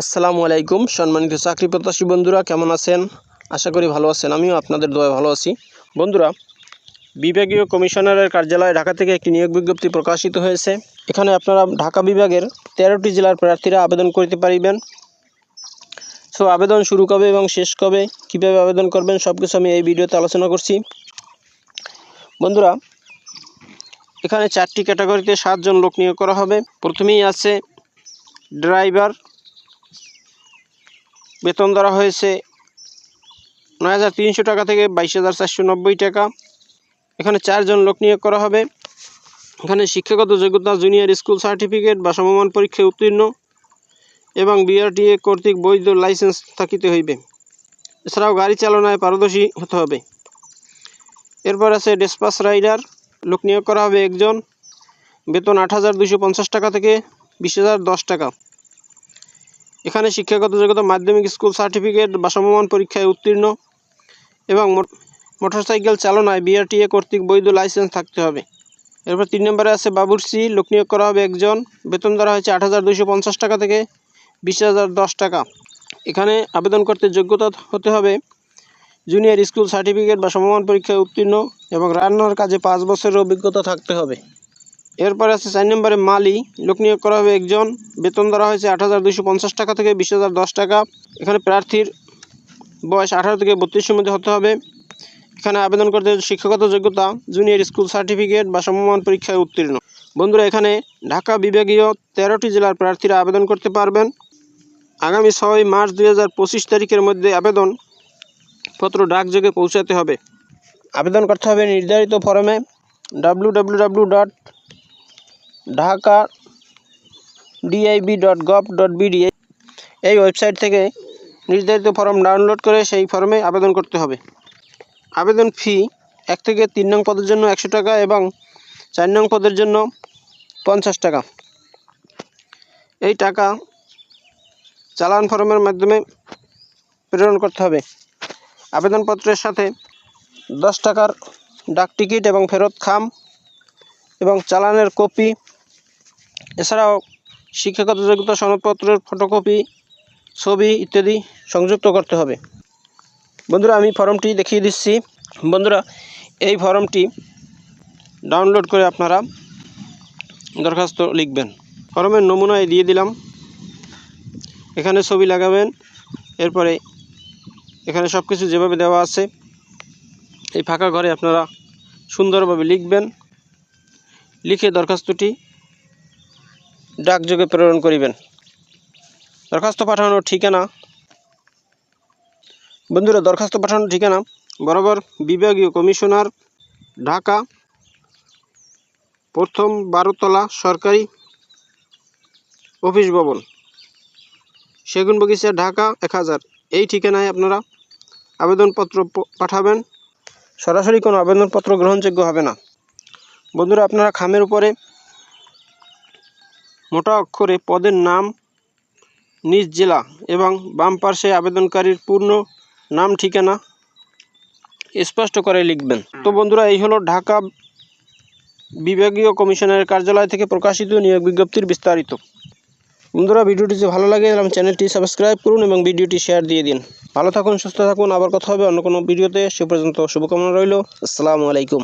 আসসালামু আলাইকুম সম্মানিত চাকরি প্রত্যাশী বন্ধুরা, কেমন আছেন? আশা করি ভালো আছেন, আমিও আপনাদের দয়া ভালো আছি। বন্ধুরা, বিভাগীয় কমিশনারের কার্যালয় ঢাকা থেকে একটি নিয়োগ বিজ্ঞপ্তি প্রকাশিত হয়েছে। এখানে আপনারা ঢাকা বিভাগের তেরোটি জেলার প্রার্থীরা আবেদন করতে পারিবেন। সো, আবেদন শুরু কবে এবং শেষ কবে, কীভাবে আবেদন করবেন সব কিছু আমি এই ভিডিওতে আলোচনা করছি। বন্ধুরা, এখানে চারটি ক্যাটাগরিতে সাতজন লোক নিয়োগ করা হবে। প্রথমেই আছে ড্রাইভার বেতন ধরা হয়েছে নয় হাজার তিনশো টাকা থেকে বাইশ হাজার চারশো নব্বই টাকা। এখানে চারজন লোক নিয়োগ করা হবে। এখানে শিক্ষাগত যোগ্যতা জুনিয়র স্কুল সার্টিফিকেট বা সমমান পরীক্ষায় উত্তীর্ণ এবং বিআরটিএ কর্তৃক বৈধ লাইসেন্স থাকিতে হইবে। এছাড়াও গাড়ি চালনায় পারদর্শী হতে হবে। এরপর আছে ডেসপাস রাইডার লোক নিয়োগ করা হবে একজন। বেতন আট টাকা থেকে বিশ টাকা। এখানে শিক্ষাগত যোগ্যতা, মাধ্যমিক স্কুল সার্টিফিকেট বা সমমান পরীক্ষায় উত্তীর্ণ এবং মোট- মোটরসাইকেল চালনায় বিআরটিএ কর্তৃক বৈধ লাইসেন্স থাকতে হবে। এরপর তিন নম্বরে আছে বাবুরসি লোক নিয়োগ করা হবে একজন। বেতন ধরা হয়েছে আট হাজার দুশো পঞ্চাশ টাকা থেকে বিশ হাজার দশ টাকা। এখানে আবেদন করতে যোগ্যতা হতে হবে জুনিয়র স্কুল সার্টিফিকেট বা সমমান পরীক্ষায় উত্তীর্ণ এবং রান্নার কাজে পাঁচ বছরের অভিজ্ঞতা থাকতে হবে। এরপরে আছে চার নম্বরে মালি। লোক নিয়োগ করা হবে একজন। বেতন ধরা হয়েছে আট টাকা থেকে বিশ টাকা। এখানে প্রার্থীর বয়স আঠারো থেকে বত্রিশের মধ্যে হতে হবে। এখানে আবেদন করতে শিক্ষাগত যোগ্যতা জুনিয়র স্কুল সার্টিফিকেট বা সমমান পরীক্ষায় উত্তীর্ণ। বন্ধুরা, এখানে ঢাকা বিভাগীয় তেরোটি জেলার প্রার্থীরা আবেদন করতে পারবেন। আগামী ছয় মার্চ দুই হাজার পঁচিশ তারিখের মধ্যে আবেদন পত্র ডাকযোগে পৌঁছাতে হবে। আবেদন করতে হবে নির্ধারিত ফরমে W Dhaka DIB dot gov dot BD এই ওয়েবসাইট থেকে নির্ধারিত ফর্ম ডাউনলোড করে সেই ফর্মে আবেদন করতে হবে। আবেদন ফি এক থেকে তিন নং পদের জন্য একশো টাকা এবং চার নং পদের জন্য পঞ্চাশ টাকা। এই টাকা চালান ফর্মের মাধ্যমে প্রেরণ করতে হবে। আবেদনপত্রের সাথে দশ টাকার ডাক টিকিট এবং ফেরত খাম এবং চালানের কপি এছাড়াও শিক্ষাগত যোগ্যতা সনদপত্রের ফটোকপি ছবি ইত্যাদি সংযুক্ত করতে হবে। বন্ধুরা, আমি ফর্মটি দেখিয়ে দিচ্ছি। বন্ধুরা, এই ফর্মটি ডাউনলোড করে আপনারা দরখাস্ত লিখবেন। ফর্মের নমুনায় দিয়ে দিলাম। এখানে ছবি লাগাবেন। এরপরে এখানে সব কিছু যেভাবে দেওয়া আছে, এই ফাঁকা ঘরে আপনারা সুন্দরভাবে লিখবেন। লিখে দরখাস্তটি ডাকযোগে প্রেরণ করিবেন। দরখাস্ত পাঠানোর ঠিকানা। বন্ধুরা, দরখাস্ত পাঠানোর ঠিকানা বরাবর বিভাগীয় কমিশনার, ঢাকা, প্রথম বারোতলা সরকারি অফিস ভবন সেগুন বগিচা ঢাকা, এক হাজার। এই ঠিকানায় আপনারা আবেদনপত্র পাঠাবেন। সরাসরি কোনো আবেদনপত্র গ্রহণযোগ্য হবে না। বন্ধুরা, আপনারা খামের উপরে মোটা অক্ষরে পদের নাম নিজ জেলা এবং বাম পার্শ্বে আবেদনকারীর পূর্ণ নাম ঠিকানা স্পষ্ট করে লিখবেন। তো বন্ধুরা, এই হলো ঢাকা বিভাগীয় কমিশনারের কার্যালয় থেকে প্রকাশিত নিয়োগ বিজ্ঞপ্তির বিস্তারিত। বন্ধুরা, ভিডিওটি যে ভালো লাগে এবং চ্যানেলটি সাবস্ক্রাইব করুন এবং ভিডিওটি শেয়ার দিয়ে দিন। ভালো থাকুন, সুস্থ থাকুন। আবার কথা হবে অন্য কোনো ভিডিওতে। সে পর্যন্ত শুভকামনা রইল। আসসালামু আলাইকুম।